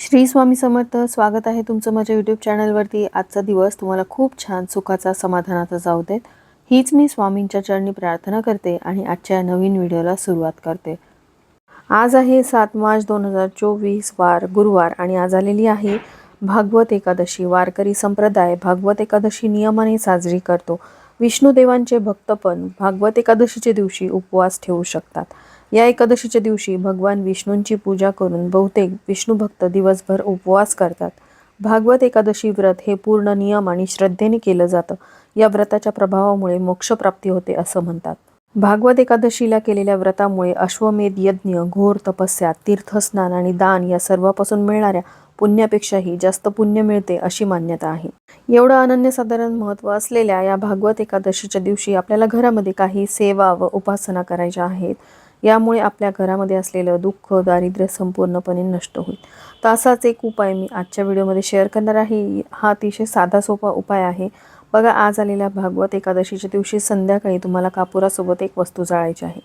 श्री स्वामी समर्थ स्वागत आहे तुमचं माझ्या यूट्यूब चॅनलवरती आजचा दिवस तुम्हाला खूप छान सुखाचा समाधानाचा जाऊ देत. हीच मी स्वामींच्या चरणी प्रार्थना करते आणि आजच्या नवीन व्हिडिओला सुरुवात करते. आज आहे सात मार्च दोन हजार चोवीस वार गुरुवार आणि आज आलेली आहे भागवत एकादशी. वारकरी संप्रदाय भागवत एकादशी नियमाने साजरी करतो. विष्णुदेवांचे भक्त पण भागवत एकादशीच्या दिवशी उपवास ठेवू शकतात. या एकादशीच्या दिवशी भगवान विष्णूंची पूजा करून बहुतेक विष्णू भक्त दिवसभर उपवास करतात. भागवत एकादशी व्रत हे पूर्ण नियम आणि श्रद्धेने केलं जातं. या व्रताच्या प्रभावामुळे मोक्षप्राप्ती होते असं म्हणतात. भागवत एकादशीला केलेल्या व्रतामुळे अश्वमेध यज्ञ घोर तपस्या तीर्थस्नान आणि दान या सर्वापासून मिळणाऱ्या पुण्यापेक्षाही जास्त पुण्य मिळते अशी मान्यता आहे. एवढं अनन्यसाधारण महत्त्व असलेल्या या भागवत एकादशीच्या दिवशी आपल्याला घरामध्ये काही सेवा व उपासना करायच्या आहेत. यामुळे आपल्या घरामध्ये असलेलं दुःख दारिद्र्य संपूर्णपणे नष्ट होईल. तर असाच एक उपाय मी आजच्या व्हिडिओमध्ये शेअर करणार आहे. हा अतिशय साधा सोपा उपाय आहे. बघा आज आलेल्या भागवत एकादशीच्या दिवशी संध्याकाळी तुम्हाला कापुरासोबत एक वस्तू जाळायची आहे.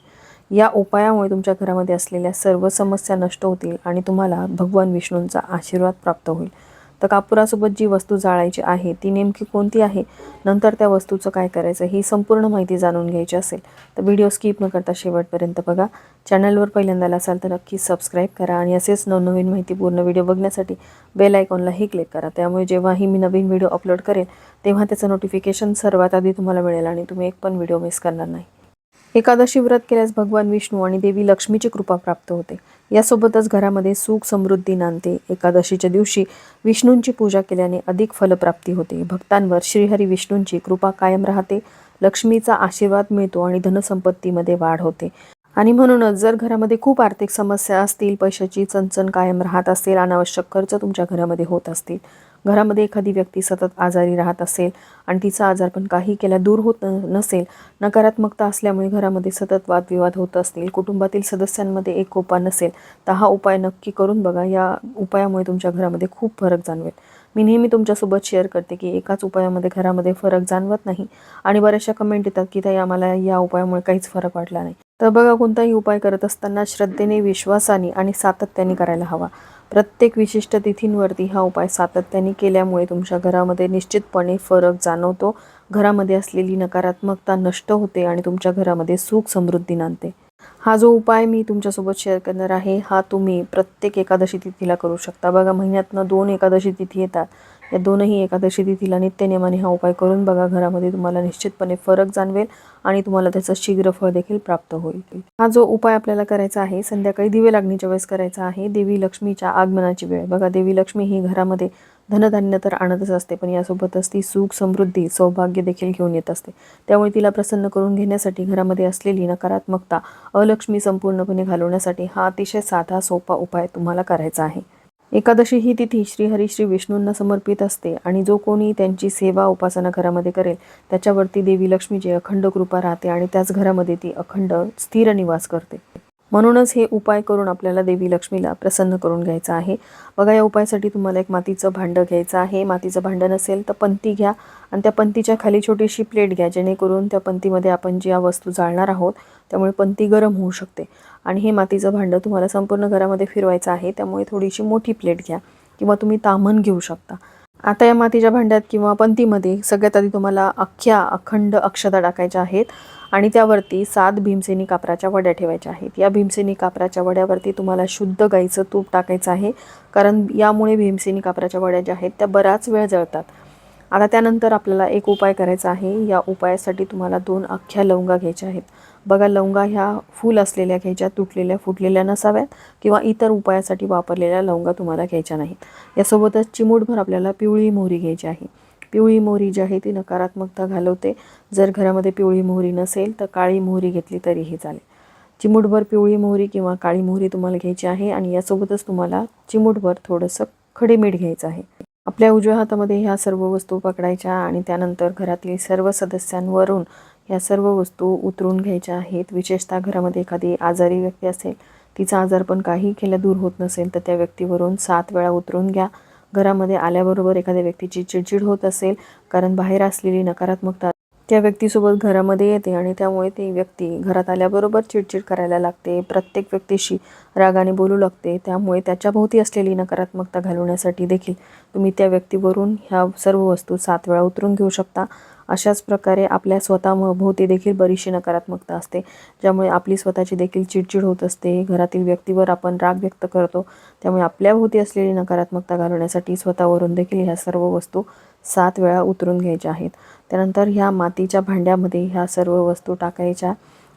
या उपायामुळे तुमच्या घरामध्ये असलेल्या सर्व समस्या नष्ट होतील आणि तुम्हाला भगवान विष्णूंचा आशीर्वाद प्राप्त होईल. तर कापुरासोबत जी वस्तू जाळायची आहे ती नेमकी कोणती आहे? नंतर त्या वस्तूचं काय करायचं ही संपूर्ण माहिती जाणून घ्यायची असेल तर व्हिडिओ स्किप न करता शेवटपर्यंत बघा. चॅनलवर पहिल्यांदाला असाल तर नक्की सबस्क्राईब करा आणि असेच नवनवीन माहितीपूर्ण व्हिडिओ बघण्यासाठी बेल आयकॉनलाही क्लिक करा. त्यामुळे जेव्हाही मी नवीन व्हिडिओ अपलोड करेल तेव्हा त्याचं नोटिफिकेशन सर्वात आधी तुम्हाला मिळेल आणि तुम्ही एक पण व्हिडिओ मिस करणार नाही. एकादशी व्रत केल्यास भगवान विष्णू आणि देवी लक्ष्मीची कृपा प्राप्त होते. यासोबतच घरामध्ये सुख समृद्धी नांदते. एकादशीच्या दिवशी विष्णूंची पूजा केल्याने अधिक फलप्राप्ती होते. भक्तांवर श्रीहरी विष्णूंची कृपा कायम राहते. लक्ष्मीचा आशीर्वाद मिळतो आणि धनसंपत्तीमध्ये वाढ होते. आणि म्हणूनच जर घरामध्ये खूप आर्थिक समस्या असतील पैशाची चणचण कायम राहत असेल अनावश्यक खर्च तुमच्या घरामध्ये होत असतील घरामध्ये एखादी व्यक्ती सतत आजारी राहत असेल आणि तिचा आजार पण काही केल्या दूर होत नसेल नकारात्मकता असल्यामुळे घरामध्ये सतत वादविवाद होत असतील कुटुंबातील सदस्यांमध्ये एक उपाय नसेल तर हा उपाय नक्की करून बघा. या उपायामुळे तुमच्या घरामध्ये खूप फरक जाणवेल. मी नेहमी तुमच्यासोबत शेअर करते की एकाच उपायामध्ये घरामध्ये फरक जाणवत नाही आणि बऱ्याचशा कमेंट येतात की ताई आम्हाला या उपायामुळे काहीच फरक वाटला नाही. तर बघा कोणताही उपाय करत असताना श्रद्धेने विश्वासाने आणि सातत्याने करायला हवा. प्रत्येक विशिष्ट तिथींवरती हा उपाय सातत्याने केल्यामुळे तुमच्या घरामध्ये निश्चितपणे फरक जाणवतो. घरामध्ये असलेली नकारात्मकता नष्ट होते आणि तुमच्या घरामध्ये सुख समृद्धी नांदते. हा जो उपाय मी तुमच्यासोबत शेअर करणार आहे हा तुम्ही प्रत्येक एकादशी तिथीला करू शकता. बघा महिन्यातनं दोन एकादशी तिथी येतात. या दोनही एकादशी तिथीला नित्यनियमाने हा उपाय करून बघा घरामध्ये तुम्हाला निश्चितपणे फरक जाणवेल आणि तुम्हाला त्याचं शीघ्र फळ देखील प्राप्त होईल. हा जो उपाय आपल्याला करायचा आहे संध्याकाळी दिवे लागणीच्या वेळेस करायचा आहे देवी लक्ष्मीच्या आगमनाची वेळ. बघा देवी लक्ष्मी ही घरामध्ये धनधान्य तर आणतच असते पण यासोबतच ती सुख समृद्धी सौभाग्य देखील घेऊन येत असते. त्यामुळे तिला प्रसन्न करून घेण्यासाठी घरामध्ये असलेली नकारात्मकता अलक्ष्मी संपूर्णपणे घालवण्यासाठी हा अतिशय साधा सोपा उपाय तुम्हाला करायचा आहे. एकादशी ही तिथी श्रीहरी श्री विष्णूंना समर्पित असते आणि जो कोणी त्यांची सेवा उपासना घरामध्ये करेल त्याच्यावरती देवी लक्ष्मीची अखंड कृपा राहते आणि त्याच घरामध्ये ती अखंड स्थिर निवास करते. म्हणूनच हे उपाय करून आपल्याला देवी लक्ष्मीला प्रसन्न करून घ्यायचं आहे. बघा या उपायासाठी तुम्हाला एक मातीचं भांडं घ्यायचं आहे. मातीचं भांडं नसेल तर पंती घ्या आणि त्या पंतीच्या खाली छोटीशी प्लेट घ्या जेणेकरून त्या पंतीमध्ये आपण ज्या वस्तू जाळणार आहोत त्यामुळे पंती गरम होऊ शकते. आणि हे मातीचं भांडं तुम्हाला संपूर्ण घरामध्ये फिरवायचं आहे त्यामुळे थोडीशी मोठी प्लेट घ्या किंवा तुम्ही तामन घेऊ शकता. आता या मातीच्या भांड्यात किंवा पंतीमध्ये सगळ्यात आधी तुम्हाला अख्ख्या अखंड अक्षता टाकायच्या आहेत आणि त्यावरती सात भीमसेनी कापराच्या वड्या ठेवायच्या आहेत. या भीमसेनी कापराच्या वड्यावरती तुम्हाला शुद्ध गाईचं तूप टाकायचं आहे कारण यामुळे भीमसेनी कापराच्या वड्या ज्या आहेत त्या बराच वेळ जळतात. आता त्यानंतर आपल्याला एक उपाय करायचा आहे या उपायासाठी तुम्हाला दोन अख्ख्या लवंगा घ्यायच्या आहेत. बघा लवंगा ह्या फूल असलेल्या घ्यायच्या तुटलेल्या फुटलेल्या नसाव्यात किंवा इतर उपायासाठी वापरलेल्या लवंगा तुम्हाला घ्यायच्या नाहीत. यासोबतच चिमूटभर आपल्याला पिवळी मोहरी घ्यायची आहे. पिवळी मोहरी जी आहे ती नकारात्मकता घालवते. जर घरामध्ये पिवळी मोहरी नसेल तर काळी मोहरी घेतली तरीही चालेल. चिमूटभर पिवळी मोहरी किंवा काळी मोहरी तुम्हाला घ्यायची आहे आणि यासोबतच तुम्हाला चिमूटभर थोडंसं खडे मीठ घ्यायचं आहे. आपल्या उजव्या हातामध्ये ह्या सर्व वस्तू पकडायच्या आणि त्यानंतर घरातील सर्व सदस्यांवरून ह्या सर्व वस्तू उतरून घ्यायच्या आहेत. विशेषतः घरामध्ये एखादी आजारी व्यक्ती असेल तिचा आजार पण काही केल्या दूर होत नसेल तर त्या व्यक्तीवरून सात वेळा उतरून घ्या. घरामध्ये आल्याबरोबर एखाद्या व्यक्तीची चिडचिड होत असेल कारण बाहेर असलेली नकारात्मकता त्या व्यक्तीसोबत घरामध्ये येते आणि त्यामुळे ती व्यक्ती घरात आल्याबरोबर चिडचिड करायला लागते. प्रत्येक व्यक्तीशी रागाने बोलू लागते त्यामुळे त्याच्याभोवती असलेली नकारात्मकता घालवण्यासाठी देखील तुम्ही त्या व्यक्तीवरून ह्या सर्व वस्तू सात वेळा उतरून घेऊ शकता. अशाच प्रकारे आपल्या स्वतः भोवती देखील बरीचशी नकारात्मकता असते. ज्यामुळे आपली स्वतःची देखील चिडचिड होत असते. घरातील व्यक्तीवर आपण राग व्यक्त करतो. त्यामुळे आपल्या भोवती असलेली नकारात्मकता घालवण्यासाठी स्वतःवरून देखील ह्या सर्व वस्तू सात वेळा उतरून घ्यायच्या आहेत. त्यानंतर ह्या मातीच्या भांड्यामध्ये ह्या सर्व वस्तू टाकायच्या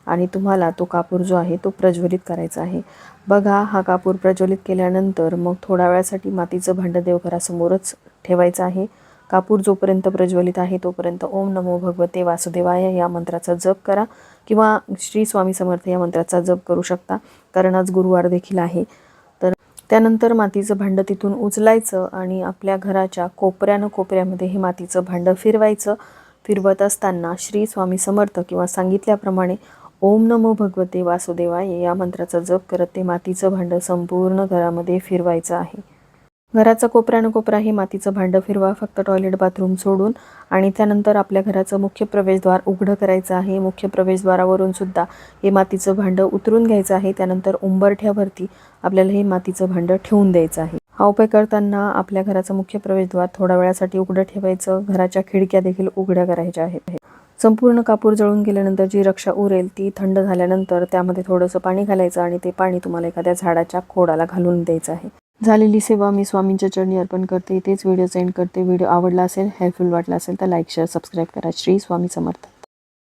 आणि तुम्हाला तो कापूर जो आहे तो प्रज्वलित करायचा आहे. बघा हा कापूर प्रज्वलित केल्यानंतर मग थोड्या वेळासाठी मातीचं भांडं देवघरासमोरच ठेवायचं आहे. कापूर जोपर्यंत प्रज्वलित आहे तोपर्यंत ओम नमो भगवते वासुदेवाय या मंत्राचा जप करा किंवा श्री स्वामी समर्थ या मंत्राचा जप करू शकता कारण आज गुरुवार देखील आहे. तर त्यानंतर मातीचं भांडं तिथून उचलायचं आणि आपल्या घराच्या कोपऱ्यानं कोपऱ्यामध्ये हे मातीचं भांडं फिरवायचं. फिरवत असताना श्री स्वामी समर्थ किंवा सांगितल्याप्रमाणे ओम नमो भगवते वासुदेवाय या मंत्राचा जप करत ते मातीचं भांडं संपूर्ण घरामध्ये फिरवायचं आहे. घराचा कोपऱ्यानं कोपरा हे मातीचं भांडं फिरवा फक्त टॉयलेट बाथरूम सोडून आणि त्यानंतर आपल्या घराचं मुख्य प्रवेशद्वार उघडं करायचं आहे. मुख्य प्रवेशद्वारावरून सुद्धा हे मातीचं भांडं उतरून घ्यायचं आहे. त्यानंतर उंबरठ्यावरती आपल्याला हे मातीचं भांडं ठेवून द्यायचं आहे. हा उपाय करताना आपल्या घराचं मुख्य प्रवेशद्वार थोड्या वेळासाठी उघडं ठेवायचं. घराच्या खिडक्या देखील उघड्या करायच्या आहेत. संपूर्ण कापूर जळून गेल्यानंतर जी रक्षा उरेल ती थंड झाल्यानंतर त्यामध्ये थोडंसं पाणी घालायचं आणि ते पाणी तुम्हाला एखाद्या झाडाच्या खोडाला घालून द्यायचं आहे. झालेली सेवा मी स्वामींच्या चरणी अर्पण करते. तेच व्हिडिओ सेंड करते. व्हिडिओ आवडला असेल हेल्पफुल वाटला असेल तर लाईक शेअर सबस्क्राईब करा. श्री स्वामी समर्थ.